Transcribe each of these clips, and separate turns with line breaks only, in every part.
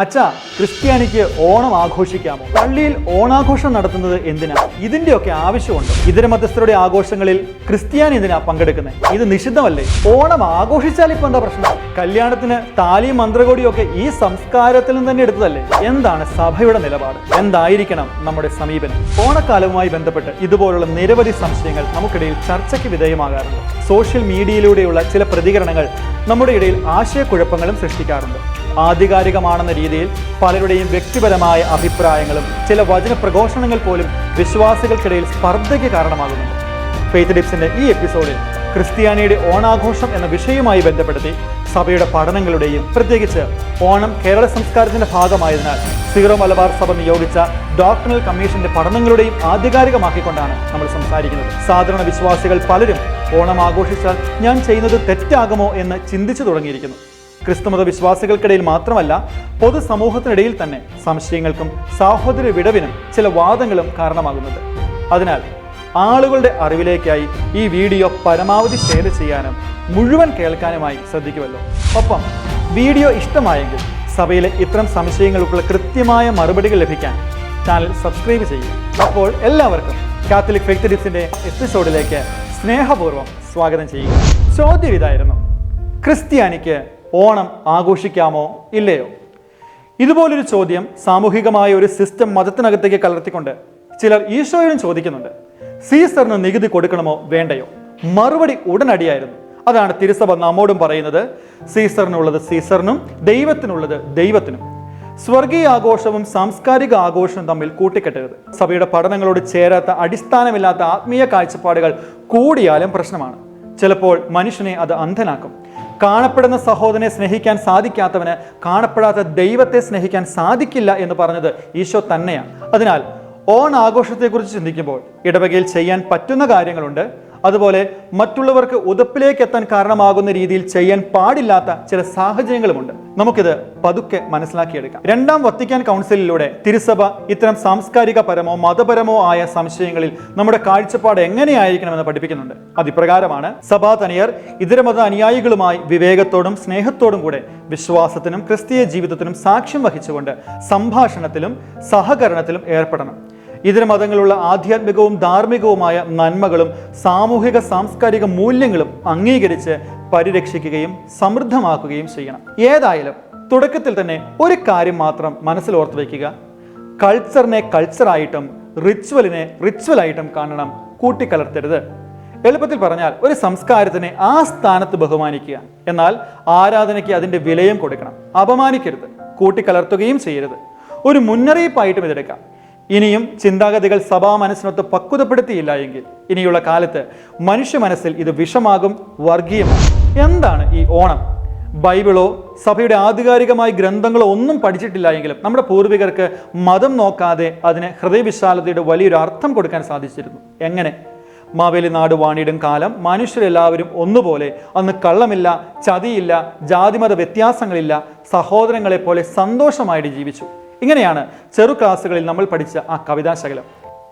അച്ഛാ ക്രിസ്ത്യാനിക്ക് ഓണം ആഘോഷിക്കാമോ? പള്ളിയിൽ ഓണാഘോഷം നടത്തുന്നത് എന്തിനാ? ഇതിന്റെയൊക്കെ ആവശ്യമുണ്ട്. ഇതര മതസ്ഥരുടെ ആഘോഷങ്ങളിൽ ക്രിസ്ത്യാനി എന്തിനാ പങ്കെടുക്കുന്നത് ഇത് നിഷിദ്ധമല്ലേ? ഓണം ആഘോഷിച്ചാൽ ഇപ്പൊ എന്താ പ്രശ്നം? കല്യാണത്തിന് താലിയും മന്ത്രകോടിയൊക്കെ ഈ സംസ്കാരത്തിൽ നിന്ന് തന്നെ എടുത്തതല്ലേ? എന്താണ് സഭയുടെ നിലപാട്? എന്തായിരിക്കണം നമ്മുടെ സമീപനം? ഓണക്കാലവുമായി ബന്ധപ്പെട്ട് ഇതുപോലുള്ള നിരവധി സംശയങ്ങൾ നമുക്കിടയിൽ ചർച്ചയ്ക്ക് വിധേയമാകാറുണ്ട്. സോഷ്യൽ മീഡിയയിലൂടെയുള്ള ചില പ്രതികരണങ്ങൾ നമ്മുടെ ഇടയിൽ ആശയക്കുഴപ്പങ്ങളും സൃഷ്ടിക്കാറുണ്ട്. ആധികാരികമാണെന്ന രീതിയിൽ പലരുടെയും വ്യക്തിപരമായ അഭിപ്രായങ്ങളും ചില വചനപ്രഘോഷണങ്ങൾ പോലും വിശ്വാസികൾക്കിടയിൽ സ്പർദ്ധയ്ക്ക് കാരണമാകുന്നുണ്ട്. ഫെയ്ത്ത് ഡിപ്സിന്റെ ഈ എപ്പിസോഡിൽ ക്രിസ്ത്യാനിയുടെ ഓണാഘോഷം എന്ന വിഷയവുമായി ബന്ധപ്പെടുത്തി സഭയുടെ പഠനങ്ങളുടെയും പ്രത്യേകിച്ച് ഓണം കേരള സംസ്കാരത്തിന്റെ ഭാഗമായതിനാൽ സീറോ മലബാർ സഭ നിയോഗിച്ച ഡോക്ടറൽ കമ്മീഷന്റെ പഠനങ്ങളുടെയും ആധികാരികമാക്കിക്കൊണ്ടാണ് നമ്മൾ സംസാരിക്കുന്നത്. സാധാരണ വിശ്വാസികൾ പലരും ഓണം ആഘോഷിച്ചാൽ ഞാൻ ചെയ്യുന്നത് തെറ്റാകുമോ എന്ന് ചിന്തിച്ചു തുടങ്ങിയിരിക്കുന്നു. ക്രിസ്തുമത വിശ്വാസികൾക്കിടയിൽ മാത്രമല്ല പൊതുസമൂഹത്തിനിടയിൽ തന്നെ സംശയങ്ങൾക്കും സാഹോദര്യ വിടവിനും ചില വാദങ്ങളും കാരണമാകുന്നുണ്ട് അതിനാൽ ആളുകളുടെ അറിവിലേക്കായി ഈ വീഡിയോ പരമാവധി ഷെയർ ചെയ്യാനും മുഴുവൻ കേൾക്കാനുമായി ശ്രദ്ധിക്കുമല്ലോ. ഒപ്പം വീഡിയോ ഇഷ്ടമായെങ്കിൽ സഭയിലെ ഇത്തരം സംശയങ്ങൾക്കുള്ള കൃത്യമായ മറുപടികൾ ലഭിക്കാൻ ചാനൽ സബ്സ്ക്രൈബ് ചെയ്യുക. അപ്പോൾ എല്ലാവർക്കും കാത്തലിക് ഫെയ്ത്ത് എപ്പിസോഡിലേക്ക് സ്നേഹപൂർവം സ്വാഗതം ചെയ്യുക. ചോദ്യം ഇതായിരുന്നു ക്രിസ്ത്യാനിക്ക് ഓണം ആഘോഷിക്കാമോ ഇല്ലയോ? ഇതുപോലൊരു ചോദ്യം സാമൂഹികമായ ഒരു സിസ്റ്റം മതത്തിനകത്തേക്ക് കലർത്തിക്കൊണ്ട് ചിലർ ഈശോയിലും ചോദിക്കുന്നുണ്ട് സീസറിന് നികുതി കൊടുക്കണമോ വേണ്ടയോ? മറുപടി ഉടനടിയായിരുന്നു. അതാണ് തിരുസഭ നമ്മോടും പറയുന്നത് സീസറിനുള്ളത് സീസറിനും ദൈവത്തിനുള്ളത് ദൈവത്തിനും. സ്വർഗീയ ആഘോഷവും സാംസ്കാരിക ആഘോഷവും തമ്മിൽ കൂട്ടിക്കെട്ടരുത്. സഭയുടെ പഠനങ്ങളോട് ചേരാത്ത അടിസ്ഥാനമില്ലാത്ത ആത്മീയ കാഴ്ചപ്പാടുകൾ കൂടിയാലും പ്രശ്നമാണ്. ചിലപ്പോൾ മനുഷ്യനെ അത് അന്ധനാക്കും. കാണപ്പെടുന്ന സഹോദരനെ സ്നേഹിക്കാൻ സാധിക്കാത്തവന് കാണപ്പെടാത്ത ദൈവത്തെ സ്നേഹിക്കാൻ സാധിക്കില്ല എന്ന് പറഞ്ഞത് ഈശോ തന്നെയാണ്. അതിനാൽ ഓൺ ആഘോഷത്തെക്കുറിച്ച് ചിന്തിക്കുമ്പോൾ ഇടവകയിൽ ചെയ്യാൻ പറ്റുന്ന കാര്യങ്ങളുണ്ട്. അതുപോലെ മറ്റുള്ളവർക്ക് ഉതപ്പിലേക്ക് എത്താൻ കാരണമാകുന്ന രീതിയിൽ ചെയ്യാൻ പാടില്ലാത്ത ചില സാഹചര്യങ്ങളുമുണ്ട്. നമുക്കിത് പതുക്കെ മനസ്സിലാക്കിയെടുക്കാം. രണ്ടാം വത്തിക്കാൻ കൗൺസിലിലൂടെ തിരുസഭ ഇത്തരം സാംസ്കാരിക പരമോ മതപരമോ ആയ സംശയങ്ങളിൽ നമ്മുടെ കാഴ്ചപ്പാട് എങ്ങനെയായിരിക്കണമെന്ന് പഠിപ്പിക്കുന്നുണ്ട്. അതിപ്രകാരമാണ് സഭാ തനിയർ ഇതര മത അനുയായികളുമായി വിവേകത്തോടും സ്നേഹത്തോടും കൂടെ വിശ്വാസത്തിനും ക്രിസ്തീയ ജീവിതത്തിനും സാക്ഷ്യം വഹിച്ചുകൊണ്ട് സംഭാഷണത്തിലും സഹകരണത്തിലും ഏർപ്പെടണം. ഇതര മതങ്ങളുള്ള ആധ്യാത്മികവും ധാർമ്മികവുമായ നന്മകളും സാമൂഹിക സാംസ്കാരിക മൂല്യങ്ങളും അംഗീകരിച്ച് പരിരക്ഷിക്കുകയും സമൃദ്ധമാക്കുകയും ചെയ്യണം. ഏതായാലും തുടക്കത്തിൽ തന്നെ ഒരു കാര്യം മാത്രം മനസ്സിൽ ഓർത്ത് വയ്ക്കുക. കൾച്ചറിനെ കൾച്ചറായിട്ടും റിച്വലിനെ റിച്വലായിട്ടും കാണണം. കൂട്ടിക്കലർത്തരുത്. എളുപ്പത്തിൽ പറഞ്ഞാൽ ഒരു സംസ്കാരത്തിനെ ആ സ്ഥാനത്ത് ബഹുമാനിക്കുക. എന്നാൽ ആരാധനയ്ക്ക് അതിന്റെ വിലയും കൊടുക്കണം. അപമാനിക്കരുത്. കൂട്ടിക്കലർത്തുകയും ചെയ്യരുത്. ഒരു മുന്നറിയിപ്പായിട്ടും ഇതെടുക്കാം. ഇനിയും ചിന്താഗതികൾ സഭാ മനസ്സിനൊത്ത് പക്വതപ്പെടുത്തിയില്ല എങ്കിൽ ഇനിയുള്ള കാലത്ത് മനുഷ്യ മനസ്സിൽ ഇത് വിഷമാകും വർഗീയമാകും. എന്താണ് ഈ ഓണം? ബൈബിളോ സഭയുടെ ആധികാരികമായ ഗ്രന്ഥങ്ങളോ ഒന്നും പഠിച്ചിട്ടില്ല എങ്കിലും നമ്മുടെ പൂർവികർക്ക് മതം നോക്കാതെ അതിന് ഹൃദയവിശാലതയുടെ വലിയൊരു അർത്ഥം കൊടുക്കാൻ സാധിച്ചിരുന്നു. എങ്ങനെ? മാവേലി നാട് വാണിയിടും കാലം മനുഷ്യരെല്ലാവരും ഒന്നുപോലെ അന്ന് കള്ളമില്ല ചതിയില്ല ജാതിമത വ്യത്യാസങ്ങളില്ല സഹോദരങ്ങളെ പോലെ സന്തോഷമായിട്ട് ജീവിച്ചു. ഇങ്ങനെയാണ് ചെറു ക്ലാസ്സുകളിൽ നമ്മൾ പഠിച്ച ആ കവിതാശകലം.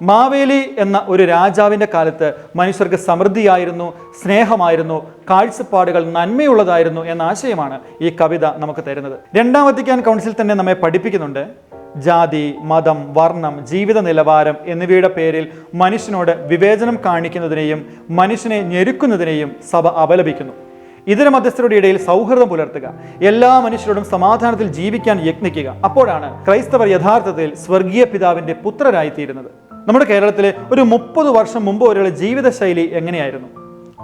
മാവേലി എന്ന ഒരു രാജാവിന്റെ കാലത്ത് മനുഷ്യർക്ക് സമൃദ്ധിയായിരുന്നു സ്നേഹമായിരുന്നു കാഴ്ചപ്പാടുകൾ നന്മയുള്ളതായിരുന്നു എന്ന ആശയമാണ് ഈ കവിത നമുക്ക് തരുന്നത്. രണ്ടാം വത്തിക്കാൻ കൗൺസിൽ തന്നെ നമ്മെ പഠിപ്പിക്കുന്നുണ്ട്. ജാതി മതം വർണം ജീവിത നിലവാരം എന്നിവയുടെ പേരിൽ മനുഷ്യനോട് വിവേചനം കാണിക്കുന്നതിനെയും മനുഷ്യനെ ഞെരുക്കുന്നതിനെയും സഭ അപലപിക്കുന്നു. ഇതര മധ്യസ്ഥരുടെ ഇടയിൽ സൗഹൃദം പുലർത്തുക. എല്ലാ മനുഷ്യരോടും സമാധാനത്തിൽ ജീവിക്കാൻ യത്നിക്കുക. അപ്പോഴാണ് ക്രൈസ്തവർ യഥാർത്ഥത്തിൽ സ്വർഗീയ പിതാവിന്റെ പുത്രരായി തീരുന്നത് നമ്മുടെ കേരളത്തിലെ ഒരു മുപ്പത് വർഷം മുമ്പ് വരെയുള്ള ജീവിതശൈലി എങ്ങനെയായിരുന്നു?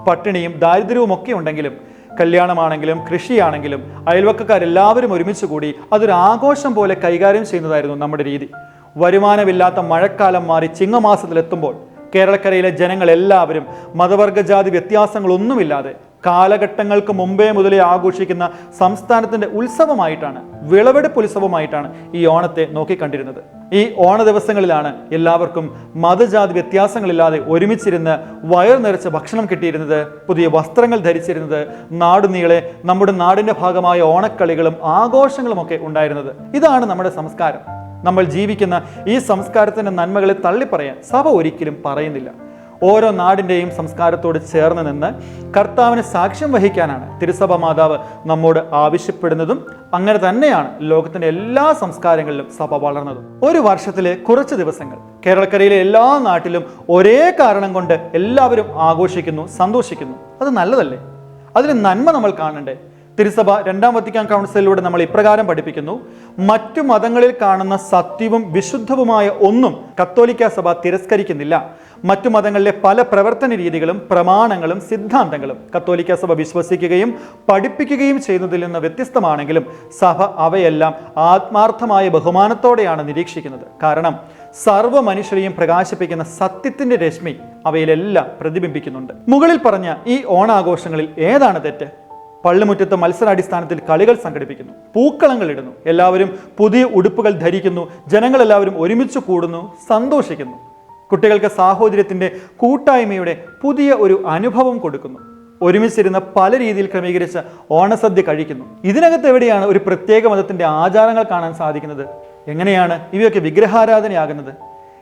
പട്ടിണിയും ദാരിദ്ര്യവും ഒക്കെ ഉണ്ടെങ്കിലും കല്യാണമാണെങ്കിലും കൃഷിയാണെങ്കിലും അയൽവക്കക്കാരെല്ലാവരും ഒരുമിച്ച് കൂടി അതൊരു ആഘോഷം പോലെ കൈകാര്യം ചെയ്യുന്നതായിരുന്നു നമ്മുടെ രീതി. വരുമാനമില്ലാത്ത മഴക്കാലം മാറി ചിങ്ങമാസത്തിലെത്തുമ്പോൾ കേരളക്കരയിലെ ജനങ്ങൾ എല്ലാവരും മതവർഗജാതി വ്യത്യാസങ്ങളൊന്നുമില്ലാതെ കാലഘട്ടങ്ങൾക്ക് മുമ്പേ മുതലേ ആഘോഷിക്കുന്ന സംസ്ഥാനത്തിന്റെ ഉത്സവമായിട്ടാണ് വിളവെടുപ്പ് ഉത്സവമായിട്ടാണ് ഈ ഓണത്തെ നോക്കിക്കണ്ടിരുന്നത്. ഈ ഓണ ദിവസങ്ങളിലാണ് എല്ലാവർക്കും മതജാതി വ്യത്യാസങ്ങളില്ലാതെ ഒരുമിച്ചിരുന്ന് വയർ നിറച്ച് ഭക്ഷണം കിട്ടിയിരുന്നത് പുതിയ വസ്ത്രങ്ങൾ ധരിച്ചിരുന്നത് നാടുനീളെ നമ്മുടെ നാടിന്റെ ഭാഗമായ ഓണക്കളികളും ആഘോഷങ്ങളും ഒക്കെ ഉണ്ടായിരുന്നത്. ഇതാണ് നമ്മുടെ സംസ്കാരം. നമ്മൾ ജീവിക്കുന്ന ഈ സംസ്കാരത്തിന്റെ നന്മകളെ തള്ളിപ്പറയാൻ സഭ ഒരിക്കലും പറയുന്നില്ല. ഓരോ നാടിന്റെയും സംസ്കാരത്തോട് ചേർന്ന് നിന്ന് കർത്താവിന് സാക്ഷ്യം വഹിക്കാനാണ് തിരുസഭ മാതാവ് നമ്മോട് ആവശ്യപ്പെടുന്നതും അങ്ങനെ തന്നെയാണ് ലോകത്തിന്റെ എല്ലാ സംസ്കാരങ്ങളിലും സഭ വളർന്നതും. ഒരു വർഷത്തിലെ കുറച്ച് ദിവസങ്ങൾ. കേരളക്കരയിലെ എല്ലാ നാട്ടിലും ഒരേ കാരണം കൊണ്ട് എല്ലാവരും ആഘോഷിക്കുന്നു സന്തോഷിക്കുന്നു. അത് നല്ലതല്ലേ? അതിന് നന്മ നമ്മൾ കാണണ്ടേ? തിരുസഭ രണ്ടാം വത്തിക്കാൻ കൗൺസിലിലൂടെ നമ്മൾ ഇപ്രകാരം പഠിപ്പിക്കുന്നു. മറ്റു മതങ്ങളിൽ കാണുന്ന സത്യവും വിശുദ്ധവുമായ ഒന്നും കത്തോലിക്ക സഭ തിരസ്കരിക്കുന്നില്ല. മറ്റു മതങ്ങളിലെ പല പ്രവർത്തന രീതികളും പ്രമാണങ്ങളും സിദ്ധാന്തങ്ങളും കത്തോലിക്ക സഭ വിശ്വസിക്കുകയും പഠിപ്പിക്കുകയും ചെയ്യുന്നതിൽ നിന്ന് വ്യത്യസ്തമാണെങ്കിലും സഭ അവയെല്ലാം ആത്മാർത്ഥമായ ബഹുമാനത്തോടെയാണ് നിരീക്ഷിക്കുന്നത്. കാരണം സർവ മനുഷ്യരെയും പ്രകാശിപ്പിക്കുന്ന സത്യത്തിന്റെ രശ്മി അവയിലെല്ലാം പ്രതിബിംബിക്കുന്നുണ്ട്. മുകളിൽ പറഞ്ഞ ഈ ഓണാഘോഷങ്ങളിൽ ഏതാണ് തെറ്റ്? പള്ളിമുറ്റത്ത് മത്സരാടിസ്ഥാനത്തിൽ കളികൾ സംഘടിപ്പിക്കുന്നു പൂക്കളങ്ങൾ ഇടുന്നു എല്ലാവരും പുതിയ ഉടുപ്പുകൾ ധരിക്കുന്നു ജനങ്ങളെല്ലാവരും ഒരുമിച്ച് കൂടുന്നു സന്തോഷിക്കുന്നു. കുട്ടികൾക്ക് സാഹോദര്യത്തിന്റെ കൂട്ടായ്മയുടെ പുതിയ ഒരു അനുഭവം കൊടുക്കുന്നു. ഒരുമിച്ചിരുന്ന് പല രീതിയിൽ ക്രമീകരിച്ച ഓണസദ്യ കഴിക്കുന്നു. ഇതിനകത്ത് എവിടെയാണ് ഒരു പ്രത്യേക മതത്തിന്റെ ആചാരങ്ങൾ കാണാൻ സാധിക്കുന്നത്? എങ്ങനെയാണ് ഇവയൊക്കെ വിഗ്രഹാരാധനയാകുന്നത്?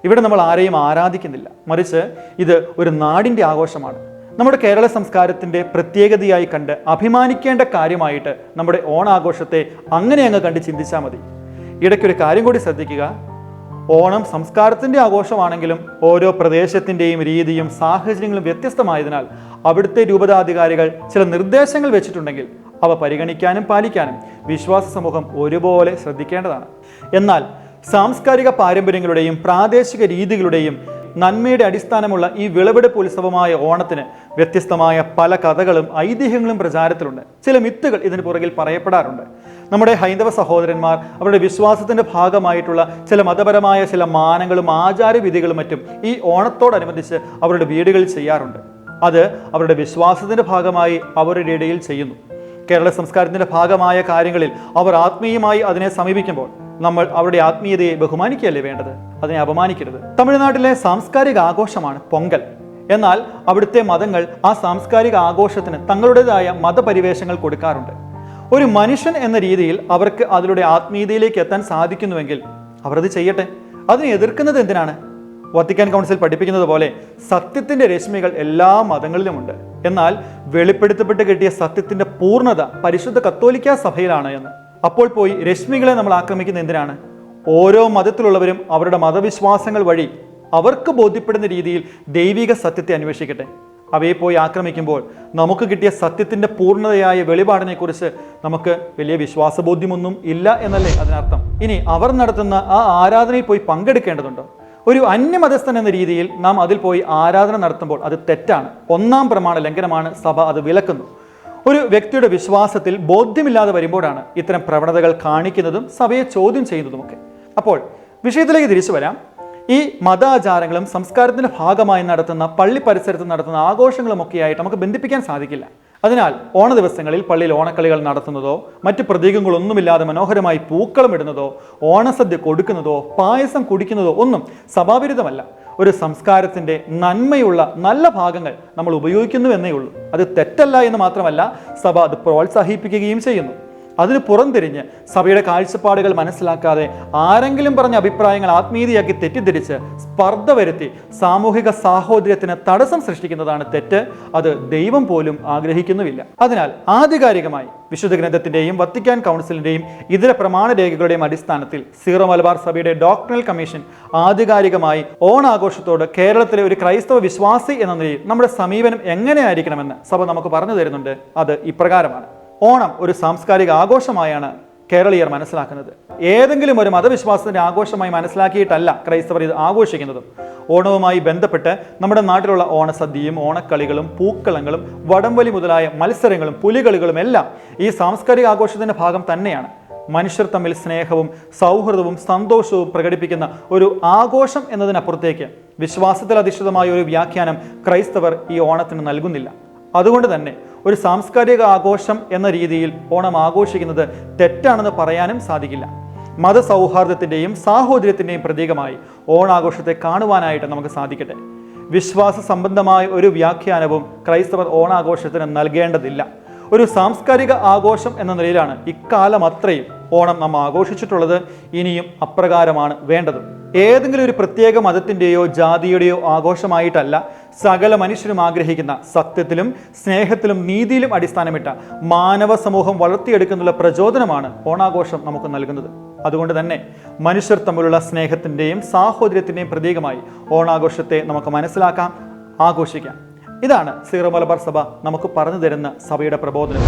ഇവിടെ നമ്മൾ ആരെയും ആരാധിക്കുന്നില്ല. മറിച്ച് ഇത് ഒരു നാടിന്റെ ആഘോഷമാണ്. നമ്മുടെ കേരള സംസ്കാരത്തിന്റെ പ്രത്യേകതയായി കണ്ട് അഭിമാനിക്കേണ്ട കാര്യമായിട്ട് നമ്മുടെ ഓണാഘോഷത്തെ അങ്ങനെ അങ്ങ് കണ്ട് ചിന്തിച്ചാൽ മതി. ഇടയ്ക്കൊരു കാര്യം കൂടി ശ്രദ്ധിക്കുക. ഓണം സംസ്കാരത്തിന്റെ ആഘോഷമാണെങ്കിലും ഓരോ പ്രദേശത്തിന്റെയും രീതിയും സാഹചര്യങ്ങളും വ്യത്യസ്തമായതിനാൽ അവിടുത്തെ രൂപതാധികാരികൾ ചില നിർദ്ദേശങ്ങൾ വെച്ചിട്ടുണ്ടെങ്കിൽ അവ പരിഗണിക്കാനും പാലിക്കാനും വിശ്വാസ സമൂഹം ഒരുപോലെ ശ്രദ്ധിക്കേണ്ടതാണ്. എന്നാൽ സാംസ്കാരിക പാരമ്പര്യങ്ങളുടെയും പ്രാദേശിക രീതികളുടെയും നന്മയുടെ അടിസ്ഥാനമുള്ള ഈ വിളവെടുപ്പ് ഉത്സവമായ ഓണത്തിന് വ്യത്യസ്തമായ പല കഥകളും ഐതിഹ്യങ്ങളും പ്രചാരത്തിലുണ്ട്. ചില മിത്തുകൾ ഇതിന് പുറകിൽ പറയപ്പെടാറുണ്ട്. നമ്മുടെ ഹൈന്ദവ സഹോദരന്മാർ അവരുടെ വിശ്വാസത്തിന്റെ ഭാഗമായിട്ടുള്ള ചില മതപരമായ ചില മാനങ്ങളും ആചാരവിധികളും മറ്റും ഈ ഓണത്തോടനുബന്ധിച്ച് അവരുടെ വീടുകളിൽ ചെയ്യാറുണ്ട്. അത് അവരുടെ വിശ്വാസത്തിന്റെ ഭാഗമായി അവരുടെ ഇടയിൽ ചെയ്യുന്നു. കേരള സംസ്കാരത്തിന്റെ ഭാഗമായ കാര്യങ്ങളിൽ അവർ ആത്മീയമായി അതിനെ സമീപിക്കുമ്പോൾ നമ്മൾ അവരുടെ ആത്മീയതയെ ബഹുമാനിക്കുകയല്ലേ വേണ്ടത്? അതിനെ അപമാനിക്കരുത്. തമിഴ്നാട്ടിലെ സാംസ്കാരിക ആഘോഷമാണ് പൊങ്കൽ. എന്നാൽ അവിടുത്തെ മതങ്ങൾ ആ സാംസ്കാരിക ആഘോഷത്തിന് തങ്ങളുടേതായ മതപരിവേഷങ്ങൾ കൊടുക്കാറുണ്ട്. ഒരു മനുഷ്യൻ എന്ന രീതിയിൽ അവർക്ക് അതിലൂടെ ആത്മീയതയിലേക്ക് എത്താൻ സാധിക്കുന്നുവെങ്കിൽ അവർ അത് ചെയ്യട്ടെ. അതിനെ എതിർക്കുന്നത് എന്തിനാണ്? വത്തിക്കാൻ കൗൺസിൽ പഠിപ്പിക്കുന്നത് പോലെ സത്യത്തിന്റെ രശ്മികൾ എല്ലാ മതങ്ങളിലുമുണ്ട്. എന്നാൽ വെളിപ്പെടുത്തപ്പെട്ട് കിട്ടിയ സത്യത്തിന്റെ പൂർണത പരിശുദ്ധ കത്തോലിക്ക സഭയിലാണ് എന്ന്. അപ്പോൾ പോയി രശ്മികളെ നമ്മൾ ആക്രമിക്കുന്ന എന്തിനാണ്? ഓരോ മതത്തിലുള്ളവരും അവരുടെ മതവിശ്വാസങ്ങൾ വഴി അവർക്ക് ബോധ്യപ്പെടുന്ന രീതിയിൽ ദൈവിക സത്യത്തെ അന്വേഷിക്കട്ടെ. അവയെ പോയി ആക്രമിക്കുമ്പോൾ നമുക്ക് കിട്ടിയ സത്യത്തിന്റെ പൂർണതയായ വെളിപാടിനെക്കുറിച്ച് നമുക്ക് വലിയ വിശ്വാസബോധ്യമൊന്നും ഇല്ല എന്നല്ലേ അതിനർത്ഥം? ഇനി അവർ നടത്തുന്ന ആ ആരാധനയിൽ പോയി പങ്കെടുക്കേണ്ടതുണ്ടോ? ഒരു അന്യമതസ്ഥൻ എന്ന രീതിയിൽ നാം അതിൽ പോയി ആരാധന നടത്തുമ്പോൾ അത് തെറ്റാണ്. ഒന്നാം പ്രമാണ ലംഘനമാണ് സഭ അത് വിലക്കുന്നു. ഒരു വ്യക്തിയുടെ വിശ്വാസത്തിൽ ബോധ്യമില്ലാതെ വരുമ്പോഴാണ് ഇത്തരം പ്രവണതകൾ കാണിക്കുന്നതും സഭയെ ചോദ്യം ചെയ്യുന്നതുമൊക്കെ. അപ്പോൾ വിഷയത്തിലേക്ക് തിരിച്ചു വരാം. ഈ മതാചാരങ്ങളും സംസ്കാരത്തിന്റെ ഭാഗമായി നടത്തുന്ന പള്ളി പരിസരത്ത് നടത്തുന്ന ആഘോഷങ്ങളുമൊക്കെയായിട്ട് നമുക്ക് ബന്ധിപ്പിക്കാൻ സാധിക്കില്ല. അതിനാൽ ഓണ ദിവസങ്ങളിൽ പള്ളിയിൽ ഓണക്കളികൾ നടത്തുന്നതോ മറ്റ് പ്രതീകങ്ങളൊന്നുമില്ലാതെ മനോഹരമായി പൂക്കളം ഇടുന്നതോ ഓണസദ്യ കൊടുക്കുന്നതോ പായസം കുടിക്കുന്നതോ ഒന്നും സഭാവിരുദ്ധമല്ല. ഒരു സംസ്കാരത്തിന്റെ നന്മയുള്ള നല്ല ഭാഗങ്ങൾ നമ്മൾ ഉപയോഗിക്കുന്നു എന്നേ ഉള്ളൂ. അത് തെറ്റല്ല എന്ന് മാത്രമല്ല സഭ അത് പ്രോത്സാഹിപ്പിക്കുകയും ചെയ്യുന്നു. അതിന് പുറംതിരിഞ്ഞ് സഭയുടെ കാഴ്ചപ്പാടുകൾ മനസ്സിലാക്കാതെ ആരെങ്കിലും പറഞ്ഞ അഭിപ്രായങ്ങൾ ആത്മീയതയാക്കി തെറ്റിദ്ധരിച്ച് സ്പർദ്ധ വരുത്തി സാമൂഹിക സാഹോദര്യത്തിന് തടസ്സം സൃഷ്ടിക്കുന്നതാണ് തെറ്റ് അത് ദൈവം പോലും ആഗ്രഹിക്കുന്നുമില്ല. അതിനാൽ ആധികാരികമായി വിശുദ്ധ ഗ്രന്ഥത്തിന്റെയും വത്തിക്കാൻ കൗൺസിലിന്റെയും ഇതര പ്രമാണ രേഖകളുടെയും അടിസ്ഥാനത്തിൽ സീറോ മലബാർ സഭയുടെ ഡോക്ടറൽ കമ്മീഷൻ ആധികാരികമായി ഓണാഘോഷത്തോട് കേരളത്തിലെ ഒരു ക്രൈസ്തവ വിശ്വാസി എന്ന നിലയിൽ നമ്മുടെ സമീപനം എങ്ങനെയായിരിക്കണമെന്ന് സഭ നമുക്ക് പറഞ്ഞു തരുന്നുണ്ട്. അത് ഇപ്രകാരമാണ്. ഓണം ഒരു സാംസ്കാരിക ആഘോഷമായാണ് കേരളീയർ മനസ്സിലാക്കുന്നത്. ഏതെങ്കിലും ഒരു മതവിശ്വാസത്തിന്റെ ആഘോഷമായി മനസ്സിലാക്കിയിട്ടല്ല ക്രൈസ്തവർ ഇത് ആഘോഷിക്കുന്നതും. ഓണവുമായി ബന്ധപ്പെട്ട് നമ്മുടെ നാട്ടിലുള്ള ഓണസദ്യയും ഓണക്കളികളും പൂക്കളങ്ങളും വടംവലി മുതലായ മത്സരങ്ങളും പുലികളികളും എല്ലാം ഈ സാംസ്കാരിക ആഘോഷത്തിന്റെ ഭാഗം തന്നെയാണ്. മനുഷ്യർ തമ്മിൽ സ്നേഹവും സൗഹൃദവും സന്തോഷവും പ്രകടിപ്പിക്കുന്ന ഒരു ആഘോഷം എന്നതിനപ്പുറത്തേക്ക് വിശ്വാസത്തിൽ അധിഷ്ഠിതമായ ഒരു വ്യാഖ്യാനം ക്രൈസ്തവർ ഈ ഓണത്തിന് നൽകുന്നില്ല. അതുകൊണ്ട് തന്നെ ഒരു സാംസ്കാരിക ആഘോഷം എന്ന രീതിയിൽ ഓണം ആഘോഷിക്കുന്നത് തെറ്റാണെന്ന് പറയാനും സാധിക്കില്ല. മതസൗഹാർദ്ദത്തിന്റെയും സാഹോദര്യത്തിന്റെയും പ്രതീകമായി ഓണാഘോഷത്തെ കാണുവാനായിട്ട് നമുക്ക് സാധിക്കട്ടെ. വിശ്വാസ സംബന്ധമായ ഒരു വ്യാഖ്യാനവും ക്രൈസ്തവർ ഓണാഘോഷത്തിന് നൽകേണ്ടതില്ല. ഒരു സാംസ്കാരിക ആഘോഷം എന്ന നിലയിലാണ് ഇക്കാലം അത്രയും ഓണം നാം ആഘോഷിച്ചിട്ടുള്ളത്. ഇനിയും അപ്രകാരമാണ് വേണ്ടത്. ഏതെങ്കിലും ഒരു പ്രത്യേക മതത്തിന്റെയോ ജാതിയുടെയോ ആഘോഷമായിട്ടല്ല സകല മനുഷ്യരും ആഗ്രഹിക്കുന്ന സത്യത്തിലും സ്നേഹത്തിലും നീതിയിലും അടിസ്ഥാനമിട്ട മാനവ സമൂഹം വളർത്തിയെടുക്കുന്നുള്ള പ്രചോദനമാണ് ഓണാഘോഷം നമുക്ക് നൽകുന്നത്. അതുകൊണ്ട് തന്നെ മനുഷ്യർ തമ്മിലുള്ള സ്നേഹത്തിന്റെയും സാഹോദര്യത്തിന്റെയും പ്രതീകമായി ഓണാഘോഷത്തെ നമുക്ക് മനസ്സിലാക്കാം ആഘോഷിക്കാം. ഇതാണ് സീറോ മലബാർ സഭ നമുക്ക് പറഞ്ഞു തരുന്ന സഭയുടെ പ്രബോധനം.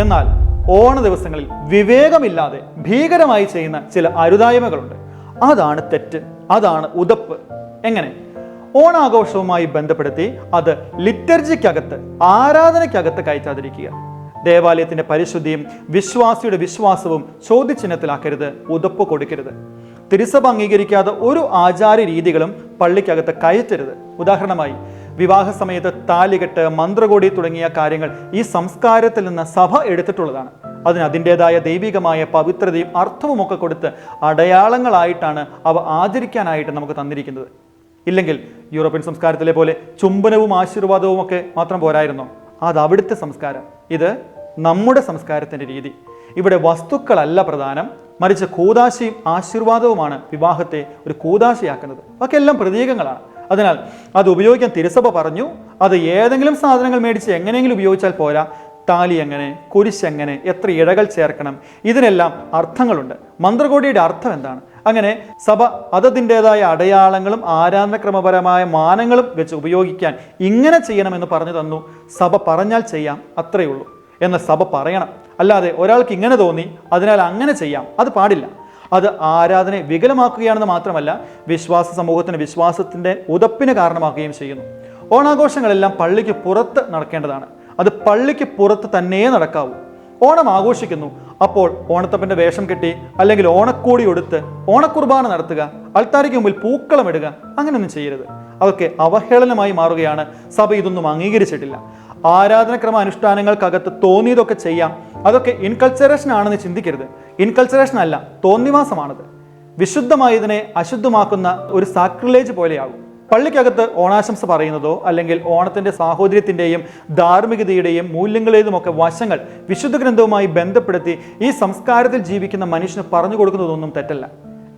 എന്നാൽ ഓണ ദിവസങ്ങളിൽ വിവേകമില്ലാതെ ഭീകരമായി ചെയ്യുന്ന ചില അരുതായ്മകളുണ്ട്. അതാണ് തെറ്റ് അതാണ് ഉതപ്പ്. എങ്ങനെ? ഓണാഘോഷവുമായി ബന്ധപ്പെടുത്തി അത് ലിറ്റർജിക്കകത്ത് ആരാധനയ്ക്കകത്ത് കയറ്റാതിരിക്കുക. ദേവാലയത്തിന്റെ പരിശുദ്ധിയും വിശ്വാസിയുടെ വിശ്വാസവും ചോദ്യചിഹ്നത്തിലാക്കരുത് ഉതപ്പ് കൊടുക്കരുത്. തിരുസഭ അംഗീകരിക്കാത്ത ഒരു ആചാര രീതികളും പള്ളിക്കകത്ത് കയറ്റരുത്. ഉദാഹരണമായി വിവാഹ സമയത്ത് താലികെട്ട് മന്ത്രകോടി തുടങ്ങിയ കാര്യങ്ങൾ ഈ സംസ്കാരത്തിൽ നിന്ന് സഭ എടുത്തിട്ടുള്ളതാണ്. അതിന് അതിന്റെതായ ദൈവികമായ പവിത്രതയും അർത്ഥവും ഒക്കെ കൊടുത്ത് അടയാളങ്ങളായിട്ടാണ് അവ ആചരിക്കാനായിട്ട് നമുക്ക് തന്നിരിക്കുന്നത്. ഇല്ലെങ്കിൽ യൂറോപ്യൻ സംസ്കാരത്തിലെ പോലെ ചുംബനവും ആശീർവാദവും ഒക്കെ മാത്രം പോരായിരുന്നു? അത് അവിടുത്തെ സംസ്കാരം. ഇത് നമ്മുടെ സംസ്കാരത്തിന്റെ രീതി. ഇവിടെ വസ്തുക്കളല്ല പ്രധാനം. മറിച്ച് കൂതാശയും ആശീർവാദവുമാണ് വിവാഹത്തെ ഒരു കൂതാശയാക്കുന്നത് ഒക്കെ എല്ലാം പ്രതീകങ്ങളാണ്. അതിനാൽ അത് ഉപയോഗിക്കാൻ തിരുസഭ പറഞ്ഞു അത് ഏതെങ്കിലും സാധനങ്ങൾ മേടിച്ച് എങ്ങനെയെങ്കിലും ഉപയോഗിച്ചാൽ പോരാ. താലി എങ്ങനെ കുരിശ് എങ്ങനെ എത്ര ഇഴകൾ ചേർക്കണം ഇതിനെല്ലാം അർത്ഥങ്ങളുണ്ട്. മന്ത്രകോടിയുടെ അർത്ഥം എന്താണ്? അങ്ങനെ സഭ അതതിന്റെതായ അടയാളങ്ങളും ആരാധനക്രമപരമായ മാനങ്ങളും വെച്ച് ഉപയോഗിക്കാൻ ഇങ്ങനെ ചെയ്യണമെന്ന് പറഞ്ഞു തന്നു. സഭ പറഞ്ഞാൽ ചെയ്യാം അത്രയേ ഉള്ളൂ. എന്ന് സഭ പറയണം. അല്ലാതെ ഒരാൾക്ക് ഇങ്ങനെ തോന്നി അതിനാൽ അങ്ങനെ ചെയ്യാം. അത് പാടില്ല. അത് ആരാധനയെ വികലമാക്കുകയാണെന്ന് മാത്രമല്ല വിശ്വാസ സമൂഹത്തിന് വിശ്വാസത്തിന്റെ ഉതപ്പിന് കാരണമാക്കുകയും ചെയ്യുന്നു. ഓണാഘോഷങ്ങളെല്ലാം പള്ളിക്ക് പുറത്ത് നടക്കേണ്ടതാണ്. അത് പള്ളിക്ക് പുറത്ത് തന്നെ നടക്കാവൂ. ഓണം ആഘോഷിക്കുന്നു അപ്പോൾ ഓണത്തപ്പന്റെ വേഷം കെട്ടി അല്ലെങ്കിൽ ഓണക്കോടി എടുത്ത് ഓണക്കുർബാന നടത്തുക അൾത്താരിക്ക് മുമ്പിൽ പൂക്കളം ഇടുക അങ്ങനെയൊന്നും ചെയ്യരുത്. അതൊക്കെ അവഹേളനമായി മാറുകയാണ്. സഭ ഇതൊന്നും അംഗീകരിച്ചിട്ടില്ല. ആരാധനക്രമ അനുഷ്ഠാനങ്ങൾക്കകത്ത് തോന്നിയതൊക്കെ ചെയ്യാം. അതൊക്കെ ഇൻകൾച്ചറേഷൻ ആണെന്ന് ചിന്തിക്കരുത്. ഇൻകൾച്ചറേഷൻ അല്ല തോന്നിവാസമാണത്. വിശുദ്ധമായതിനെ അശുദ്ധമാക്കുന്ന ഒരു സാക്രിലേജ് പോലെയാകും. പള്ളിക്കകത്ത് ഓണാശംസ പറയുന്നതോ അല്ലെങ്കിൽ ഓണത്തിന്റെ സാഹോദര്യത്തിന്റെയും ധാർമ്മികതയുടെയും മൂല്യങ്ങളേതുമൊക്കെ വശങ്ങൾ വിശുദ്ധ ഗ്രന്ഥവുമായി ബന്ധപ്പെടുത്തി ഈ സംസ്കാരത്തിൽ ജീവിക്കുന്ന മനുഷ്യന് പറഞ്ഞു കൊടുക്കുന്നതൊന്നും തെറ്റല്ല.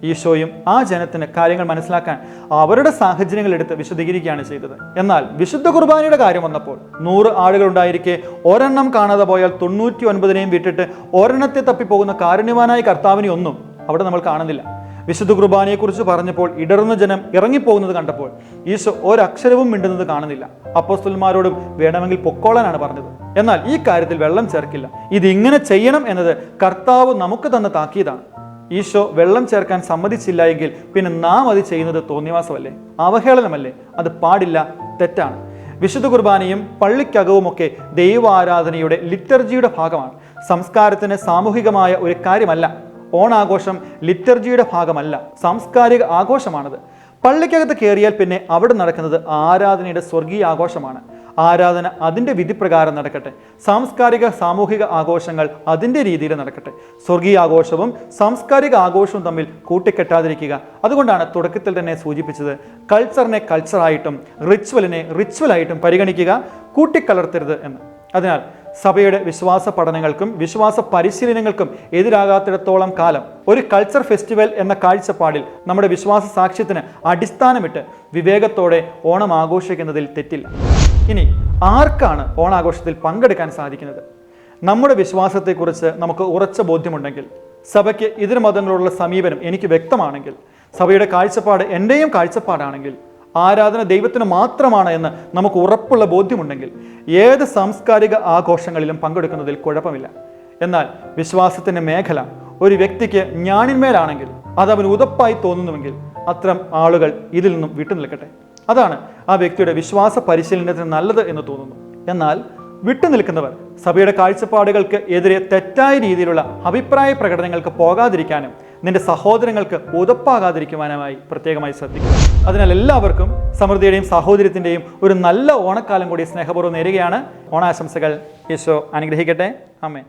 ഈശോയും ആ ജനത്തിന് കാര്യങ്ങൾ മനസ്സിലാക്കാൻ അവരുടെ സാഹചര്യങ്ങൾ എടുത്ത് വിശദീകരിക്കുകയാണ് ചെയ്തത്. എന്നാൽ വിശുദ്ധ കുർബാനയുടെ കാര്യം വന്നപ്പോൾ നൂറ് ആളുകൾ ഉണ്ടായിരിക്കെ ഒരെണ്ണം കാണാതെ പോയാൽ തൊണ്ണൂറ്റി ഒൻപതിനെയും വിട്ടിട്ട് ഒരെണ്ണത്തെ തപ്പിപ്പോകുന്ന കാരുണ്യവാനായ കർത്താവിനെ ഒന്നും അവിടെ നമ്മൾ കാണുന്നില്ല. വിശുദ്ധ കുർബാനയെക്കുറിച്ച് പറഞ്ഞപ്പോൾ ഇടർന്ന ജനം ഇറങ്ങിപ്പോകുന്നത് കണ്ടപ്പോൾ ഈശോ ഒരക്ഷരവും മിണ്ടുന്നത് കാണുന്നില്ല. അപ്പോസ്തലന്മാരോടും വേണമെങ്കിൽ പൊക്കോളാനാണ് പറഞ്ഞത്. എന്നാൽ ഈ കാര്യത്തിൽ വെള്ളം ചേർക്കില്ല. ഇതിങ്ങനെ ചെയ്യണം എന്നത് കർത്താവ് നമുക്ക് തന്നെ താക്കീതാണ്. ഈശോ വെള്ളം ചേർക്കാൻ സമ്മതിച്ചില്ല എങ്കിൽ പിന്നെ നാം അത് ചെയ്യുന്നത് തോന്നിവാസമല്ലേ അവഹേളനമല്ലേ? അത് പാടില്ല തെറ്റാണ്. വിശുദ്ധ കുർബാനയും പള്ളിക്കകവുമൊക്കെ ദൈവാരാധനയുടെ ലിറ്റർജിയുടെ ഭാഗമാണ്. സംസ്കാരത്തിന് സാമൂഹികമായ ഒരു കാര്യമല്ല. ഓണാഘോഷം ലിറ്റർജിയുടെ ഭാഗമല്ല. സാംസ്കാരിക ആഘോഷമാണത്. പള്ളിക്കകത്ത് കയറിയാൽ പിന്നെ അവിടെ നടക്കുന്നത് ആരാധനയുടെ സ്വർഗീയ ആഘോഷമാണ്. ആരാധന അതിന്റെ വിധിപ്രകാരം നടക്കട്ടെ. സാംസ്കാരിക സാമൂഹിക ആഘോഷങ്ങൾ അതിന്റെ രീതിയിൽ നടക്കട്ടെ. സ്വർഗീയ ആഘോഷവും സാംസ്കാരിക ആഘോഷവും തമ്മിൽ കൂട്ടിക്കെട്ടാതിരിക്കുക. അതുകൊണ്ടാണ് തുടക്കത്തിൽ തന്നെ സൂചിപ്പിച്ചത് കൾച്ചറിനെ കൾച്ചറായിട്ടും റിച്വലിനെ റിച്വലായിട്ടും പരിഗണിക്കുക കൂട്ടിക്കലർത്തരുത് എന്ന്. അതിനാൽ സഭയുടെ വിശ്വാസ പഠനങ്ങൾക്കും വിശ്വാസ പരിശീലനങ്ങൾക്കും എതിരാകാത്തിടത്തോളം കാലം ഒരു കൾച്ചർ ഫെസ്റ്റിവൽ എന്ന കാഴ്ചപ്പാടിൽ നമ്മുടെ വിശ്വാസ സാക്ഷ്യത്തിന് അടിസ്ഥാനമിട്ട് വിവേകത്തോടെ ഓണം ആഘോഷിക്കുന്നതിൽ തെറ്റില്ല. ഇനി ആർക്കാണ് ഓണാഘോഷത്തിൽ പങ്കെടുക്കാൻ സാധിക്കുന്നത്? നമ്മുടെ വിശ്വാസത്തെക്കുറിച്ച് നമുക്ക് ഉറച്ച ബോധ്യമുണ്ടെങ്കിൽ സഭയ്ക്ക് ഇതര മതങ്ങളോടുള്ള സമീപനം എനിക്ക് വ്യക്തമാണെങ്കിൽ സഭയുടെ കാഴ്ചപ്പാട് എന്റെയും കാഴ്ചപ്പാടാണെങ്കിൽ ആരാധന ദൈവത്തിന് മാത്രമാണ് എന്ന് നമുക്ക് ഉറപ്പുള്ള ബോധ്യമുണ്ടെങ്കിൽ ഏത് സാംസ്കാരിക ആഘോഷങ്ങളിലും പങ്കെടുക്കുന്നതിൽ കുഴപ്പമില്ല. എന്നാൽ വിശ്വാസത്തിന്റെ മേഖല ഒരു വ്യക്തിക്ക് ഞാനിന്മേലാണെങ്കിൽ അത് അവന് ഉതപ്പായി തോന്നുന്നുവെങ്കിൽ അത്തരം ആളുകൾ ഇതിൽ നിന്നും വിട്ടുനിൽക്കട്ടെ അതാണ് ആ വ്യക്തിയുടെ വിശ്വാസ പരിശീലനത്തിന് നല്ലത് എന്ന് തോന്നുന്നു. എന്നാൽ വിട്ടുനിൽക്കുന്നവർ സഭയുടെ കാഴ്ചപ്പാടുകൾക്ക് എതിരെ തെറ്റായ രീതിയിലുള്ള അഭിപ്രായ പ്രകടനങ്ങൾക്ക് പോകാതിരിക്കാനും നിന്റെ സഹോദരങ്ങൾക്ക് ഉതപ്പാകാതിരിക്കുവാനുമായി പ്രത്യേകമായി ശ്രദ്ധിക്കുക. അതിനാൽ എല്ലാവർക്കും സമൃദ്ധിയുടെയും സാഹോദര്യത്തിന്റെയും ഒരു നല്ല ഓണക്കാലം കൂടി സ്നേഹപൂർവം നേരുകയാണ്. ഓണാശംസകൾ യേശോ അനുഗ്രഹിക്കട്ടെ. അമ്മേ